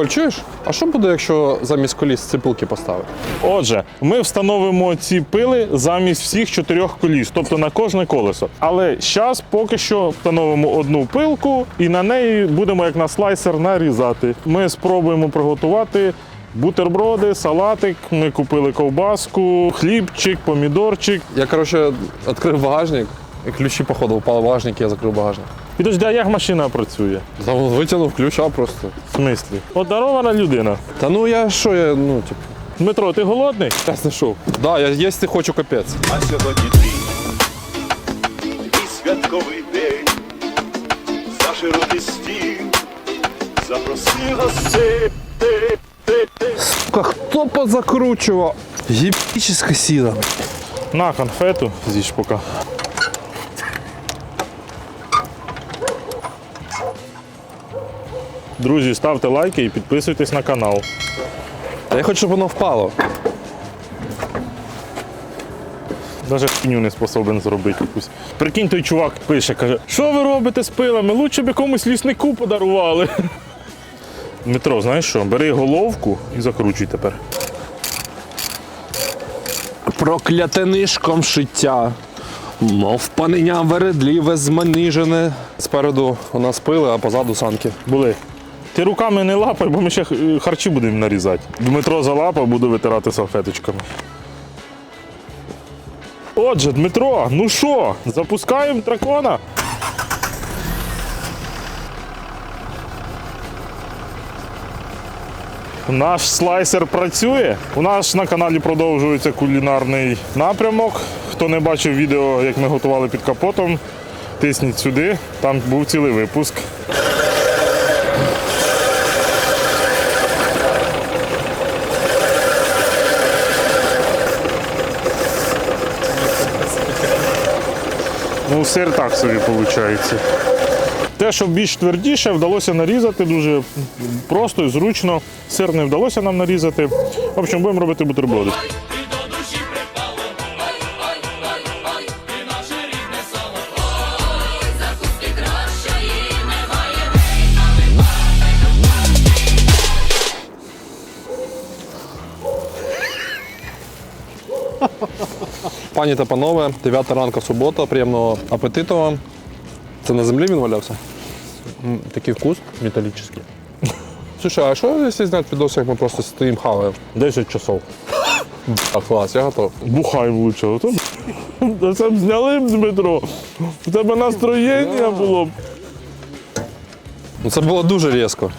Коль, чуєш? А що буде, якщо замість коліс ципилки поставити? Отже, ми встановимо ці пили замість всіх чотирьох коліс, тобто на кожне колесо. Але зараз поки що встановимо одну пилку і на неї будемо як на слайсер нарізати. Ми спробуємо приготувати бутерброди, салатик. Ми купили ковбаску, хлібчик, помідорчик. Я, коротше, відкрив багажник, ключі, походу, упали в багажник, я закрив багажник. Підожди, а як машина працює? Та витягнув ключа просто. В смислі? Одарована людина. Та ну я що, я, ну, типу, Дмитро, ти голодний? я знайшов. Да, я їсти хочу капець. А сьогодні твій твій святковий день, за широкий стіл, запроси гостей. Сука, хто позакручував? Єпічна сила. На конфету з'їж поки. Друзі, ставте лайки і підписуйтесь на канал. Та я хочу, щоб воно впало. Даже хіню не способен зробити якусь. Прикинь, той чувак пише, каже, що ви робите з пилами? Лучше б якомусь ліснику подарували. Дмитро, знаєш що? Бери головку і закручуй тепер. Прокляте нишком шиття, мов паненя вередліве зманижене. Спереду у нас пили, а позаду санки. Були. Ти руками не лапай, бо ми ще е, харчі будемо нарізати. Дмитро залапав, буду витирати салфеточками. Отже, Дмитро, ну що, запускаємо дракона? Наш слайсер працює. У нас на каналі продовжується кулінарний напрямок. Хто не бачив відео, як ми готували під капотом, тисніть сюди. Там був цілий випуск. Ну, сир так собі виходить. Те, що більш твердіше, вдалося нарізати дуже просто і зручно. Сир не вдалося нам нарізати. В общем, будемо робити бутерброди. Пані та панове, 9 ранку субота, приємного апетиту вам. Це на землі він валявся? Такий вкус металічний. Слушай, а що якщо зняти відос, як ми просто стоїмо хаваємо? 10 часов. А клас, я готов. Бухаємо лучше. Це б зняли б, Дмитро. У тебе настроєння було. б. Ну це було дуже різко.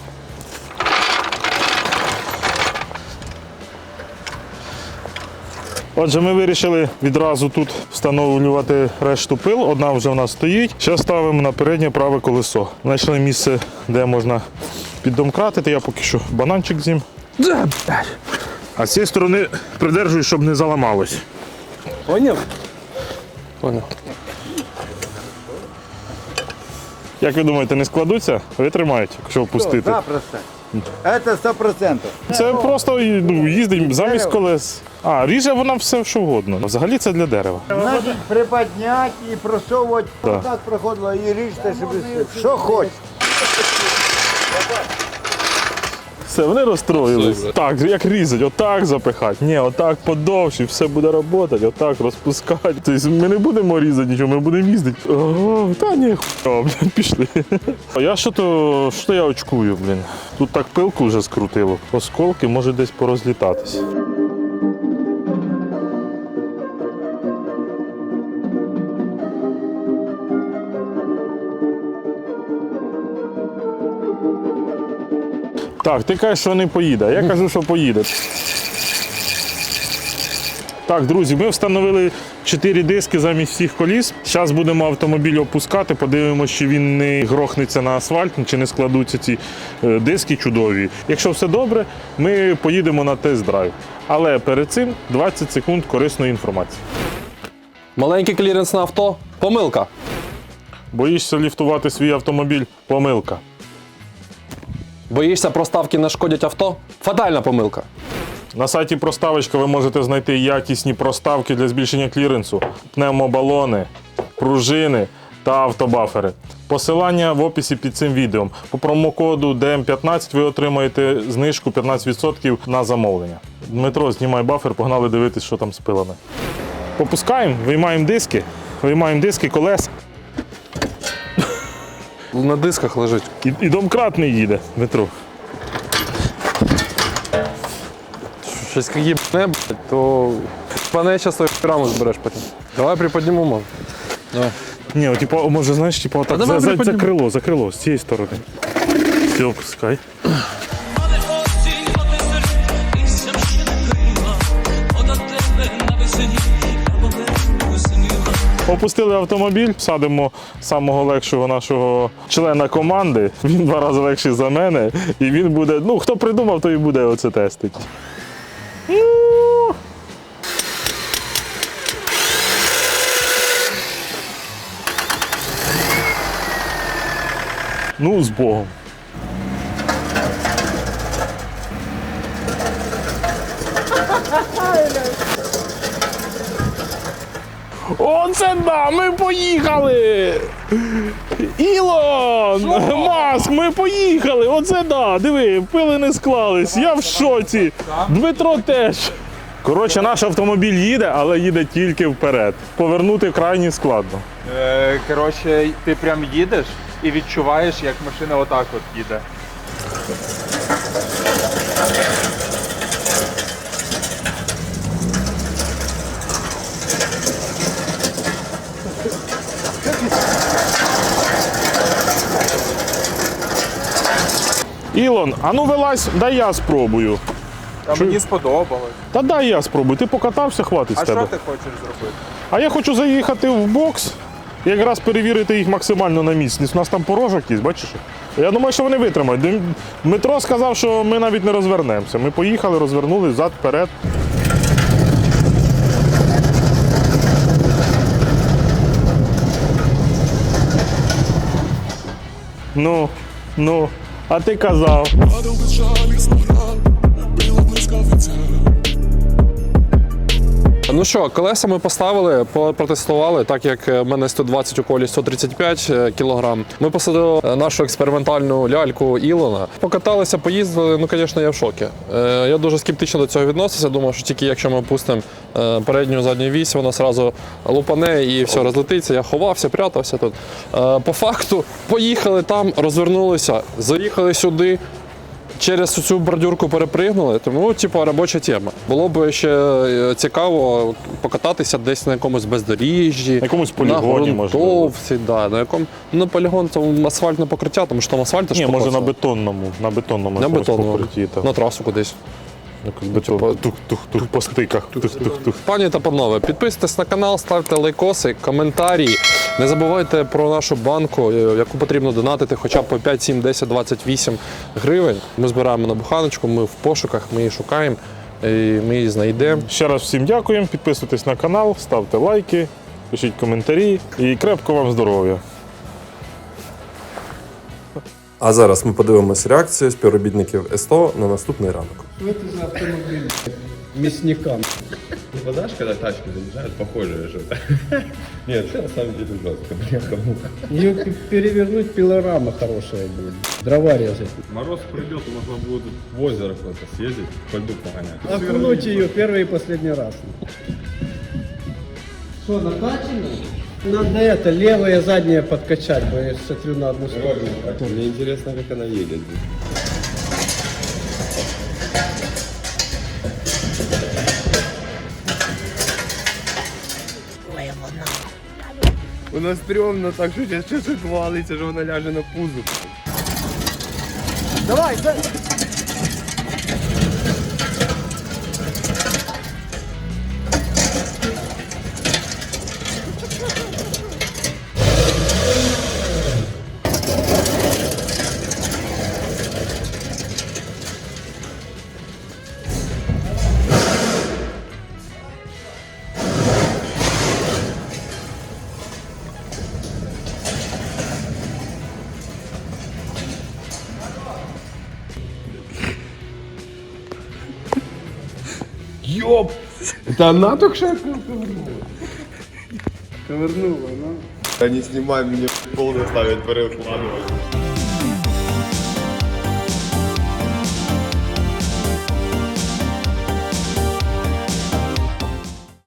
Отже, ми вирішили відразу тут встановлювати решту пил. Одна вже в нас стоїть. Зараз ставимо на переднє праве колесо. Знайшли місце, де можна піддомкратити. Я поки що бананчик з'їм. А з цієї сторони придержую, щоб не заламалось. Поняв? Поняв. Як ви думаєте, не складуться? Витримають, якщо опустити. Запросто. Это сто процентов. Це просто ну, їздить замість колес. А, ріже вона все що вгодно. Взагалі це для дерева. Значить, припадняти і просовувати, Да. Так проходило і ріжте, щоб що хоч. Все, вони розстроїлись. Так, як різать, отак запихати. Ні, отак подовше, все буде працювати, отак розпускати. Тобто ми не будемо різати нічого, ми будемо їздити. О, та ні, хуя, блін, пішли. А я що то, що я очкую, блін. Тут так пилку вже скрутило. Осколки може десь порозлітатись. Так, ти кажеш, що не поїде. Я кажу, що поїде. Так, друзі, ми встановили 4 диски замість всіх коліс. Зараз будемо автомобіль опускати, подивимося, чи він не грохнеться на асфальт, чи не складуться ці е, диски чудові. Якщо все добре, ми поїдемо на тест-драйв. Але перед цим 20 секунд корисної інформації. Маленький кліренс на авто. Помилка. Боїшся ліфтувати свій автомобіль? Помилка. Боїшся проставки нашкодять авто? Фатальна помилка. На сайті Проставочка ви можете знайти якісні проставки для збільшення кліренсу, пневмобалони, пружини та автобафери. Посилання в описі під цим відео. По промокоду DM15 ви отримаєте знижку 15% на замовлення. Дмитро, знімай бафер, погнали дивитись, що там з пилами. Попускаємо, виймаємо диски, виймаємо диски, колес. На дисках лежить. І, і домкрат не їде, метро. Щось як не, блядь, то пане часто раму збереш потім. Давай приподнімемо. Давай. Ні, о, типу, може, знаєш, типу, отак давай за, за, за приподнімемо. крило, за крило, з цієї сторони. Все, опускай. Опустили автомобіль, садимо самого легшого нашого члена команди. Він два рази легший за мене. І він буде. Ну, хто придумав, той і буде оце тестити. Ну. Ну, з Богом. Оце да, ми поїхали! Ілон! Маск, ми поїхали! Оце да! Диви, пили не склались. Я в шоці. Дмитро теж. Коротше, наш автомобіль їде, але їде тільки вперед. Повернути крайні складно. Е, коротше, ти прям їдеш і відчуваєш, як машина отак от їде. Ілон, а ну вилазь, дай я спробую. А мені сподобалось. Та дай я спробую. Ти покатався, хватить А з тебе. що ти хочеш зробити? А я хочу заїхати в бокс, якраз перевірити їх максимально на міцність. У нас там порожок є, бачиш? Я думаю, що вони витримають. Дмитро сказав, що ми навіть не розвернемося. Ми поїхали, розвернули зад, вперед. Ну, ну, а ти казав. Ну що, колеса ми поставили, по- протестували, так як е, в мене 120 у колі 135 кілограм. Ми посадили е, нашу експериментальну ляльку Ілона. Покаталися, поїздили. Ну, звісно, я в шокі. Е, Я дуже скептично до цього відносився. Думав, що тільки якщо ми опустимо е, передню задню вісь, вона одразу лупане і все розлетиться. Я ховався, прятався тут. Е, По факту поїхали там, розвернулися, заїхали сюди. Через цю бордюрку перепригнули, тому типу робоча тема. Було б ще е, цікаво покататися десь на якомусь бездоріжжі, На якомусь полігоні, на можливо. да, на якому ну, полігон це асфальтне покриття, тому що там асфальт Ні, може на бетонному, на бетонному на бетонному, покритті. так. на трасу кудись. Тух-тух-тух по стиках. Тух-тух-тух. Пані та панове, підписуйтесь на канал, ставте лайкоси, коментарі. Не забувайте про нашу банку, е, яку потрібно донатити хоча б по 5, 7, 10, 28 гривень. Ми збираємо на буханочку, ми в пошуках, ми її шукаємо, і ми її знайдемо. Ще раз всім дякуємо. Підписуйтесь на канал, ставте лайки, пишіть коментарі і крепко вам здоров'я. А зараз ми подивимося реакцію співробітників СТО на наступний ранок. Мясникам. Подашь, когда тачки заезжают, похожее что-то. Нет, это на самом деле жестко, бляха-муха. Ее п- перевернуть пилорама хорошая будет. Дрова резать. Мороз придет, можно будет в озеро куда-то съездить, по льду погонять. Окунуть ее первый и последний раз. Что, накачано? Надо это, левое заднее подкачать, бо я смотрю на одну сторону. Мне интересно, как она едет. Воно стрьомно так, що зараз щось валиться, що вона ляже на пузо. Йоп! Это она только что ковырнула? Ковырнула, ну. Они снимают, мне пол заставят перекладывать.